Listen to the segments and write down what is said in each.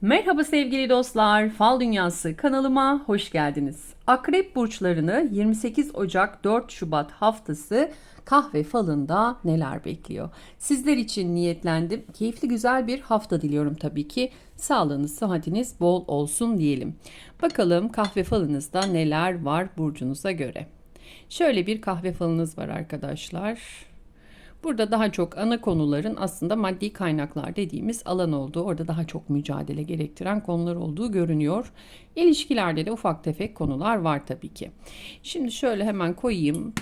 Merhaba sevgili dostlar, Fal Dünyası kanalıma hoş geldiniz. Akrep burçlarını 28 Ocak 4 Şubat haftası kahve falında neler bekliyor? Sizler için niyetlendim. Keyifli güzel bir hafta diliyorum tabii ki. Sağlığınız, sıhhatiniz bol olsun diyelim. Bakalım kahve falınızda neler var burcunuza göre. Şöyle bir kahve falınız var arkadaşlar. Burada daha çok ana konuların aslında maddi kaynaklar dediğimiz alan olduğu, orada daha çok mücadele gerektiren konular olduğu görünüyor. İlişkilerde de ufak tefek konular var tabii ki. Şimdi şöyle hemen koyayım.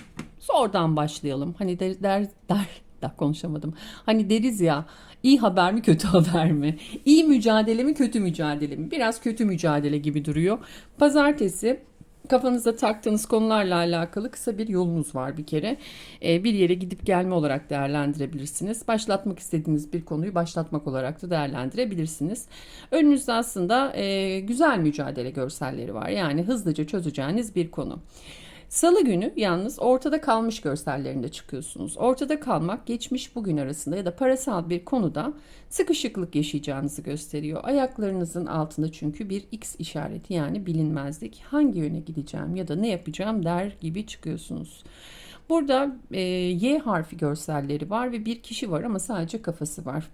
Oradan başlayalım. Hani der, der, der da konuşamadım. Hani deriz ya iyi haber mi kötü haber mi? İyi mücadele mi kötü mücadele mi? Biraz kötü mücadele gibi duruyor. Pazartesi kafanızda taktığınız konularla alakalı kısa bir yolunuz var bir kere. Ee, bir yere gidip gelme olarak değerlendirebilirsiniz. Başlatmak istediğiniz bir konuyu başlatmak olarak da değerlendirebilirsiniz. Önünüzde aslında e, güzel mücadele görselleri var. Yani hızlıca çözeceğiniz bir konu. Salı günü yalnız ortada kalmış görsellerinde çıkıyorsunuz. Ortada kalmak geçmiş bugün arasında ya da parasal bir konuda sıkışıklık yaşayacağınızı gösteriyor. Ayaklarınızın altında çünkü bir X işareti yani bilinmezlik. Hangi yöne gideceğim ya da ne yapacağım der gibi çıkıyorsunuz. Burada e, Y harfi görselleri var ve bir kişi var ama sadece kafası var.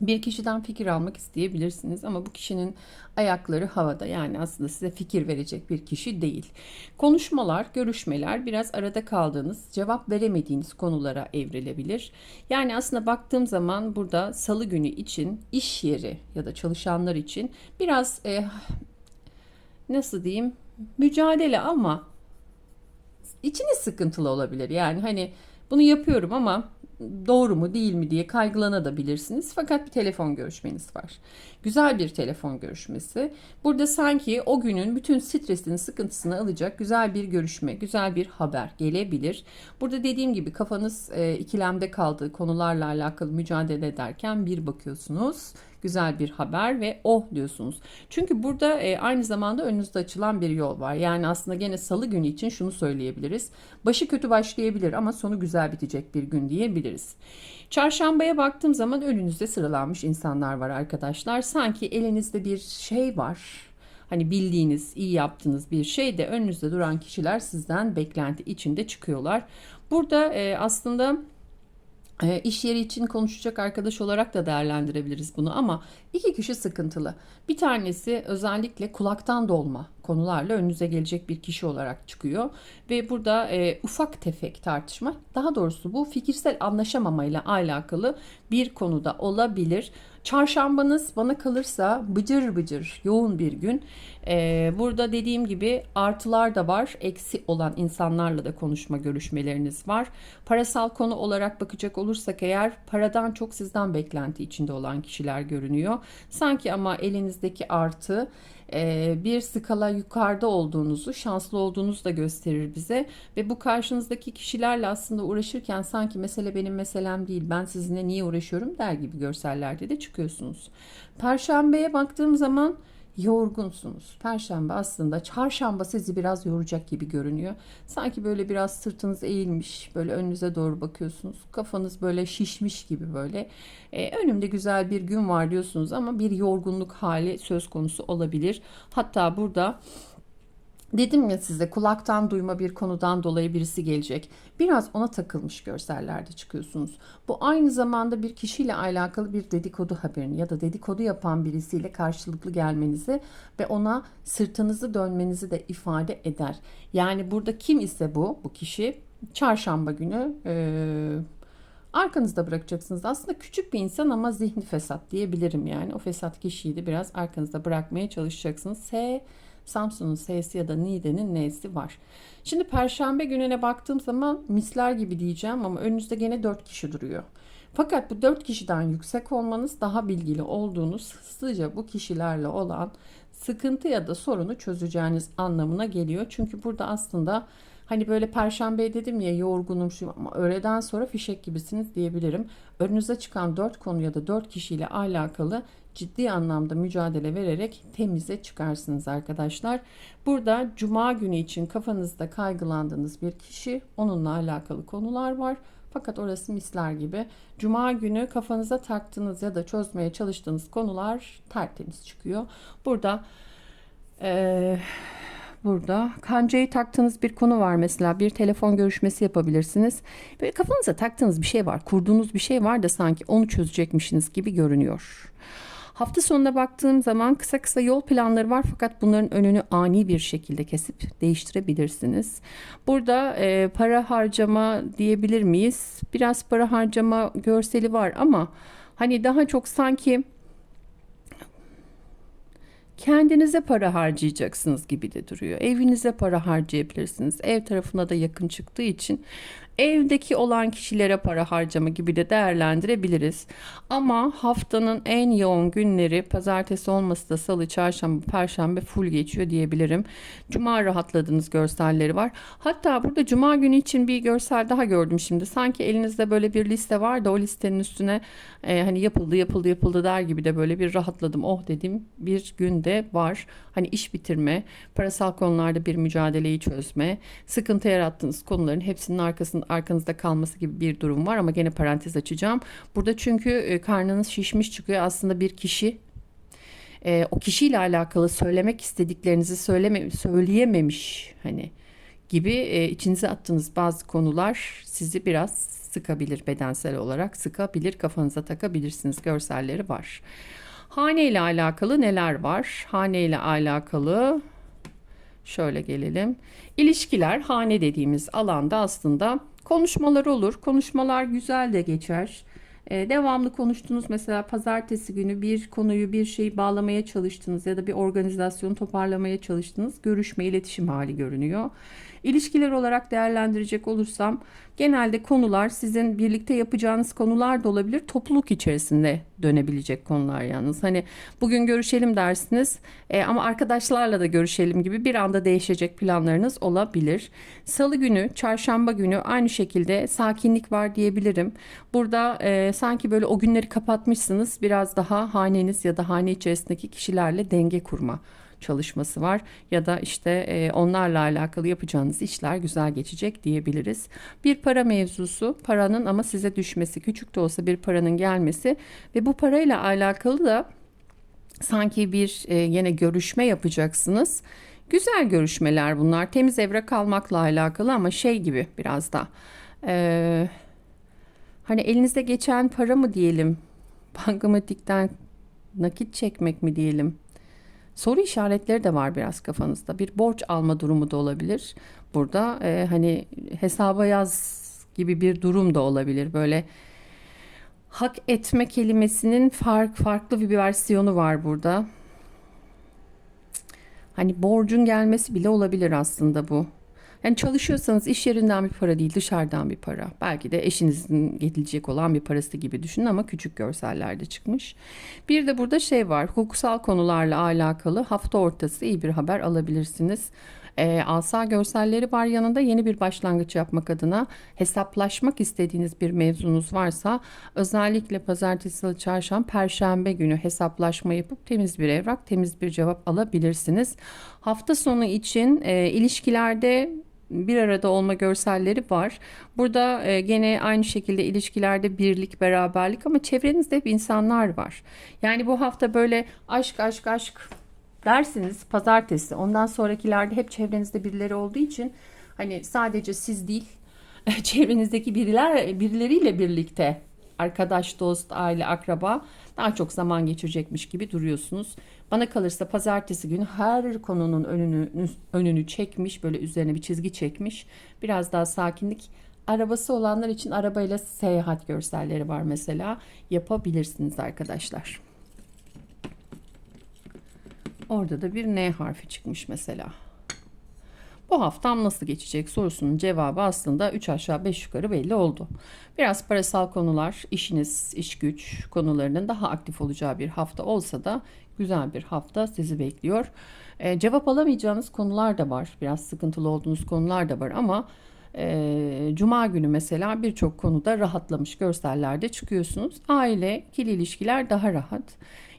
Bir kişiden fikir almak isteyebilirsiniz ama bu kişinin ayakları havada yani aslında size fikir verecek bir kişi değil. Konuşmalar, görüşmeler biraz arada kaldığınız, cevap veremediğiniz konulara evrilebilir. Yani aslında baktığım zaman burada salı günü için iş yeri ya da çalışanlar için biraz e, nasıl diyeyim mücadele ama içiniz sıkıntılı olabilir. Yani hani bunu yapıyorum ama doğru mu değil mi diye kaygılanabilirsiniz. Fakat bir telefon görüşmeniz var. Güzel bir telefon görüşmesi. Burada sanki o günün bütün stresini, sıkıntısını alacak güzel bir görüşme, güzel bir haber gelebilir. Burada dediğim gibi kafanız e, ikilemde kaldığı konularla alakalı mücadele ederken bir bakıyorsunuz güzel bir haber ve oh diyorsunuz. Çünkü burada e, aynı zamanda önünüzde açılan bir yol var. Yani aslında gene salı günü için şunu söyleyebiliriz. Başı kötü başlayabilir ama sonu güzel bitecek bir gün diyebiliriz. Çarşambaya baktığım zaman önünüzde sıralanmış insanlar var arkadaşlar. Sanki elinizde bir şey var. Hani bildiğiniz, iyi yaptığınız bir şey de önünüzde duran kişiler sizden beklenti içinde çıkıyorlar. Burada e, aslında e, iş yeri için konuşacak arkadaş olarak da değerlendirebiliriz bunu ama iki kişi sıkıntılı. Bir tanesi özellikle kulaktan dolma konularla önünüze gelecek bir kişi olarak çıkıyor ve burada e, ufak tefek tartışma daha doğrusu bu fikirsel anlaşamamayla alakalı bir konuda olabilir. Çarşambanız bana kalırsa bıcır bıcır yoğun bir gün. Ee, burada dediğim gibi artılar da var. Eksi olan insanlarla da konuşma görüşmeleriniz var. Parasal konu olarak bakacak olursak eğer paradan çok sizden beklenti içinde olan kişiler görünüyor. Sanki ama elinizdeki artı bir skala yukarıda olduğunuzu, şanslı olduğunuzu da gösterir bize. Ve bu karşınızdaki kişilerle aslında uğraşırken sanki mesele benim meselem değil, ben sizinle niye uğraşıyorum der gibi görsellerde de çıkıyorsunuz. Perşembeye baktığım zaman yorgunsunuz. Perşembe aslında çarşamba sizi biraz yoracak gibi görünüyor. Sanki böyle biraz sırtınız eğilmiş, böyle önünüze doğru bakıyorsunuz. Kafanız böyle şişmiş gibi böyle. Ee, önümde güzel bir gün var diyorsunuz ama bir yorgunluk hali söz konusu olabilir. Hatta burada Dedim ya size kulaktan duyma bir konudan dolayı birisi gelecek. Biraz ona takılmış görsellerde çıkıyorsunuz. Bu aynı zamanda bir kişiyle alakalı bir dedikodu haberini ya da dedikodu yapan birisiyle karşılıklı gelmenizi ve ona sırtınızı dönmenizi de ifade eder. Yani burada kim ise bu, bu kişi çarşamba günü ee, arkanızda bırakacaksınız. Aslında küçük bir insan ama zihni fesat diyebilirim yani. O fesat kişiyi de biraz arkanızda bırakmaya çalışacaksınız. S Samsun'un S'si ya da Niğde'nin N'si var. Şimdi Perşembe gününe baktığım zaman misler gibi diyeceğim ama önünüzde gene 4 kişi duruyor. Fakat bu 4 kişiden yüksek olmanız daha bilgili olduğunuz hızlıca bu kişilerle olan sıkıntı ya da sorunu çözeceğiniz anlamına geliyor. Çünkü burada aslında Hani böyle perşembe dedim ya yorgunum şu ama öğleden sonra fişek gibisiniz diyebilirim. Önünüze çıkan dört konu ya da dört kişiyle alakalı ciddi anlamda mücadele vererek temize çıkarsınız arkadaşlar. Burada cuma günü için kafanızda kaygılandığınız bir kişi onunla alakalı konular var. Fakat orası misler gibi. Cuma günü kafanıza taktığınız ya da çözmeye çalıştığınız konular tertemiz çıkıyor. Burada eee burada kancayı taktığınız bir konu var mesela bir telefon görüşmesi yapabilirsiniz. Böyle kafanıza taktığınız bir şey var, kurduğunuz bir şey var da sanki onu çözecekmişsiniz gibi görünüyor. Hafta sonuna baktığım zaman kısa kısa yol planları var fakat bunların önünü ani bir şekilde kesip değiştirebilirsiniz. Burada e, para harcama diyebilir miyiz? Biraz para harcama görseli var ama hani daha çok sanki kendinize para harcayacaksınız gibi de duruyor. Evinize para harcayabilirsiniz. Ev tarafına da yakın çıktığı için evdeki olan kişilere para harcama gibi de değerlendirebiliriz. Ama haftanın en yoğun günleri pazartesi olması da salı, çarşamba, perşembe full geçiyor diyebilirim. Cuma rahatladığınız görselleri var. Hatta burada cuma günü için bir görsel daha gördüm şimdi. Sanki elinizde böyle bir liste var da o listenin üstüne e, hani yapıldı yapıldı yapıldı der gibi de böyle bir rahatladım. Oh dedim bir günde var. Hani iş bitirme, parasal konularda bir mücadeleyi çözme, sıkıntı yarattığınız konuların hepsinin arkasında arkanızda kalması gibi bir durum var ama gene parantez açacağım. Burada çünkü e, karnınız şişmiş çıkıyor. Aslında bir kişi e, o kişiyle alakalı söylemek istediklerinizi söyleme, söyleyememiş hani gibi e, içinize attığınız bazı konular sizi biraz sıkabilir bedensel olarak sıkabilir kafanıza takabilirsiniz görselleri var. Hane ile alakalı neler var? Hane ile alakalı şöyle gelelim. İlişkiler hane dediğimiz alanda aslında konuşmalar olur. Konuşmalar güzel de geçer. Ee, devamlı konuştunuz mesela pazartesi günü bir konuyu bir şeyi bağlamaya çalıştınız ya da bir organizasyonu toparlamaya çalıştınız. Görüşme, iletişim hali görünüyor. İlişkiler olarak değerlendirecek olursam genelde konular sizin birlikte yapacağınız konular da olabilir. Topluluk içerisinde dönebilecek konular yalnız. Hani bugün görüşelim dersiniz e, ama arkadaşlarla da görüşelim gibi bir anda değişecek planlarınız olabilir. Salı günü, çarşamba günü aynı şekilde sakinlik var diyebilirim. Burada e, sanki böyle o günleri kapatmışsınız. Biraz daha haneniz ya da hane içerisindeki kişilerle denge kurma çalışması var ya da işte e, onlarla alakalı yapacağınız işler güzel geçecek diyebiliriz. Bir para mevzusu, paranın ama size düşmesi, küçük de olsa bir paranın gelmesi ve bu parayla alakalı da sanki bir e, yine görüşme yapacaksınız. Güzel görüşmeler bunlar. Temiz evrak almakla alakalı ama şey gibi biraz da. E, hani elinizde geçen para mı diyelim? Bankamatikten nakit çekmek mi diyelim? Soru işaretleri de var biraz kafanızda. Bir borç alma durumu da olabilir. Burada e, hani hesaba yaz gibi bir durum da olabilir. Böyle hak etme kelimesinin fark farklı bir versiyonu var burada. Hani borcun gelmesi bile olabilir aslında bu. Yani çalışıyorsanız iş yerinden bir para değil dışarıdan bir para. Belki de eşinizin getirecek olan bir parası gibi düşünün ama küçük görsellerde çıkmış. Bir de burada şey var hukuksal konularla alakalı hafta ortası iyi bir haber alabilirsiniz. E, asa görselleri var yanında yeni bir başlangıç yapmak adına hesaplaşmak istediğiniz bir mevzunuz varsa özellikle pazartesi, salı, çarşamba, perşembe günü hesaplaşma yapıp temiz bir evrak, temiz bir cevap alabilirsiniz. Hafta sonu için e, ilişkilerde bir arada olma görselleri var. Burada e, gene aynı şekilde ilişkilerde birlik, beraberlik ama çevrenizde hep insanlar var. Yani bu hafta böyle aşk aşk aşk dersiniz pazartesi. Ondan sonrakilerde hep çevrenizde birileri olduğu için hani sadece siz değil çevrenizdeki biriler birileriyle birlikte arkadaş, dost, aile, akraba daha çok zaman geçirecekmiş gibi duruyorsunuz. Bana kalırsa pazartesi günü her konunun önünü önünü çekmiş, böyle üzerine bir çizgi çekmiş. Biraz daha sakinlik. Arabası olanlar için arabayla seyahat görselleri var mesela. Yapabilirsiniz arkadaşlar. Orada da bir N harfi çıkmış mesela. Bu haftam nasıl geçecek sorusunun cevabı aslında 3 aşağı 5 yukarı belli oldu. Biraz parasal konular, işiniz, iş güç konularının daha aktif olacağı bir hafta olsa da güzel bir hafta sizi bekliyor. Ee, cevap alamayacağınız konular da var. Biraz sıkıntılı olduğunuz konular da var ama e, Cuma günü mesela birçok konuda rahatlamış görsellerde çıkıyorsunuz. Aile, ikili ilişkiler daha rahat.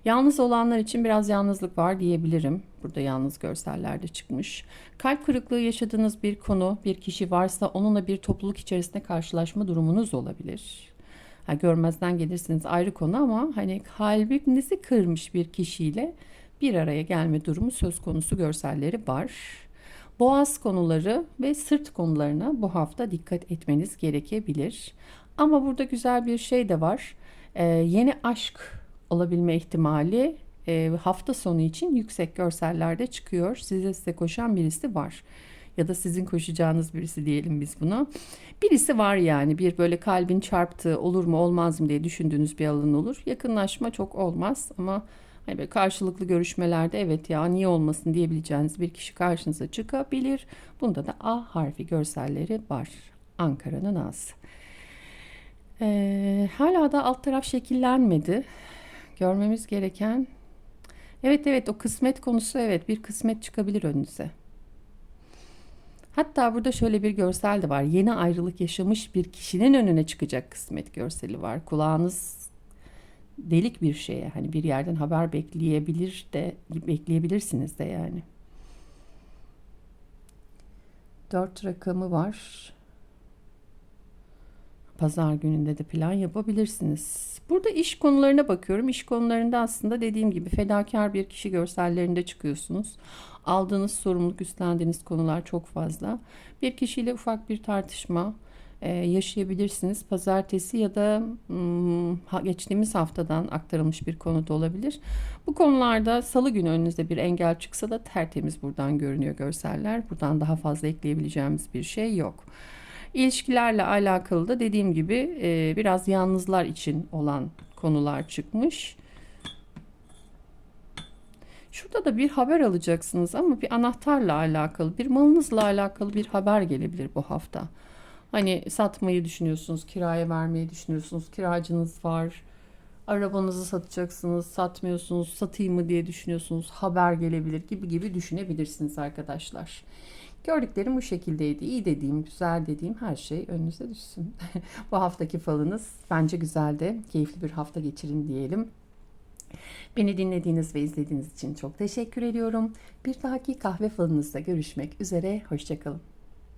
Yalnız olanlar için biraz yalnızlık var diyebilirim. Burada yalnız görsellerde çıkmış. Kalp kırıklığı yaşadığınız bir konu, bir kişi varsa onunla bir topluluk içerisinde karşılaşma durumunuz olabilir. Ha, görmezden gelirsiniz ayrı konu ama hani kalbinizi kırmış bir kişiyle bir araya gelme durumu söz konusu görselleri var. Boğaz konuları ve sırt konularına bu hafta dikkat etmeniz gerekebilir. Ama burada güzel bir şey de var. Ee, yeni aşk olabilme ihtimali e, hafta sonu için yüksek görsellerde çıkıyor. Size size koşan birisi var. Ya da sizin koşacağınız birisi diyelim biz buna. Birisi var yani bir böyle kalbin çarptığı olur mu olmaz mı diye düşündüğünüz bir alan olur. Yakınlaşma çok olmaz ama hani böyle karşılıklı görüşmelerde evet ya niye olmasın diyebileceğiniz bir kişi karşınıza çıkabilir. Bunda da A harfi görselleri var. Ankara'nın A'sı. Ee, hala da alt taraf şekillenmedi. Görmemiz gereken Evet evet o kısmet konusu evet bir kısmet çıkabilir önünüze. Hatta burada şöyle bir görsel de var. Yeni ayrılık yaşamış bir kişinin önüne çıkacak kısmet görseli var. Kulağınız delik bir şeye hani bir yerden haber bekleyebilir de bekleyebilirsiniz de yani. Dört rakamı var. Pazar gününde de plan yapabilirsiniz. Burada iş konularına bakıyorum. İş konularında aslında dediğim gibi fedakar bir kişi görsellerinde çıkıyorsunuz. Aldığınız sorumluluk, üstlendiğiniz konular çok fazla. Bir kişiyle ufak bir tartışma e, yaşayabilirsiniz. Pazartesi ya da hmm, geçtiğimiz haftadan aktarılmış bir konu da olabilir. Bu konularda salı günü önünüzde bir engel çıksa da tertemiz buradan görünüyor görseller. Buradan daha fazla ekleyebileceğimiz bir şey yok. İlişkilerle alakalı da dediğim gibi e, biraz yalnızlar için olan konular çıkmış. Şurada da bir haber alacaksınız ama bir anahtarla alakalı, bir malınızla alakalı bir haber gelebilir bu hafta. Hani satmayı düşünüyorsunuz, kiraya vermeyi düşünüyorsunuz, kiracınız var. Arabanızı satacaksınız, satmıyorsunuz, satayım mı diye düşünüyorsunuz, haber gelebilir gibi gibi düşünebilirsiniz arkadaşlar. Gördüklerim bu şekildeydi. İyi dediğim, güzel dediğim her şey önünüze düşsün. bu haftaki falınız bence güzeldi. Keyifli bir hafta geçirin diyelim. Beni dinlediğiniz ve izlediğiniz için çok teşekkür ediyorum. Bir dahaki kahve falınızda görüşmek üzere. Hoşçakalın.